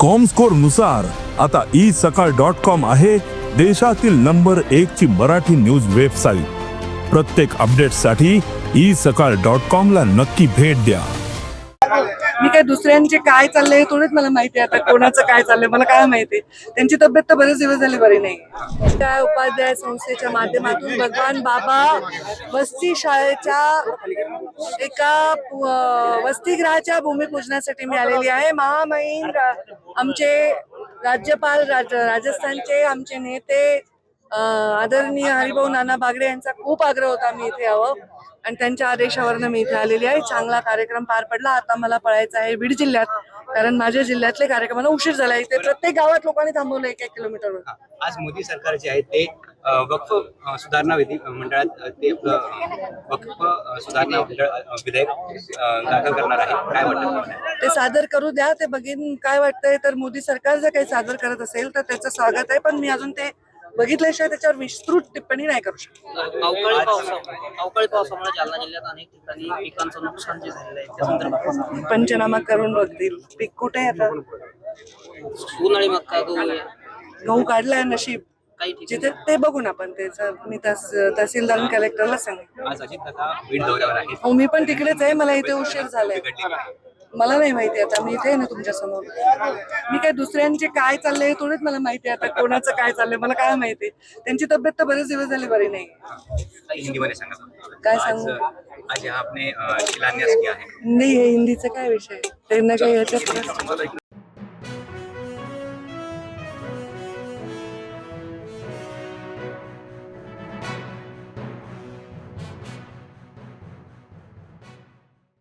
कॉमस्कोरनुसार आता ई सकाळ dot com आहे देशातील नंबर एक ची मराठी न्यूज वेबसाईट प्रत्येक अपडेटसाठी ई सकाळ डॉट कॉम ला नक्की भेट द्या. मी काय दुसऱ्यांचे काय चाललंय थोडंच मला माहिती आहे. आता कोणाचं काय चाललंय मला काय माहिती त्यांची तब्येत तर बरेच दिवस झाले बरी नाही. त्या उपाध्याय संस्थेच्या माध्यमातून भगवान बाबा वस्ती शाळेच्या एका वसतिगृहाच्या भूमिपूजनासाठी मी आलेली आहे. महामहिम रा- आमचे राज्यपाल राज राजस्थानचे आमचे नेते आदरणीय हरिभाऊ नाना बागडे यांचा खूप आग्रह होता मी इथे यावं. आणि त्यांच्या आदेशावरनं मी इथे आलेली आहे. चांगला कार्यक्रम पार पडला. आता मला पळायचं आहे बीड जिल्ह्यात. कारण माझ्या जिल्ह्यातले कार्यक्रमाला उशीर झाला इथे प्रत्येक गावात लोकांनी थांबवलं एक एक किलोमीटरवर आज मोदी सरकार जे आहे ते वक्फ सुधारणा विधी मंडळात ते वक्फ सुधारणा विधेयक दाखल करणार आहे. काय वाटतं? ते सादर करू द्या ते बघीन काय वाटतंय. तर मोदी सरकार जर काही सादर करत असेल तर त्याचं स्वागत आहे. पण मी अजून ते बघितल्याशिवाय त्याच्यावर विस्तृत टिप्पणी नाही करू शकत. अवकाळी पावसा अवकाळी पावसामुळे जालना जिल्ह्यात अनेक ठिकाणी पिकांचं नुकसान जे झालेलं आहे त्या संदर्भात पंचनामा करून बघतील. पीक कुठे आहे आता? उन्हाळी मक्का गहू गहू काढलाय नशीब. काही ठिकाणी जिथे ते बघून आपण त्याचं मी तहस तहसीलदार आणि कलेक्टरला सांगेन. आज अजित दादा बीड दौऱ्यावर आहेत. हो मी पण तिकडेच आहे. मला इथे उशीर झालाय. बिघडलेली आहे. मला नाही माहिती आता मी इथे आहे ना तुमच्यासमोर. मी काय दुसऱ्यांचे काय चाललंय हे थोडंच मला माहिती आहे आता कोणाचं काय चाललंय मला काय माहिती त्यांची तब्येत तर बरेच दिवस झाले बरी नाही. काही हिंदीमध्ये सांगा काय सांगू? आज आपने शिलान्यास किया है. नाही हे हिंदीचा काय विषय त्यांना काही ह्याच्यात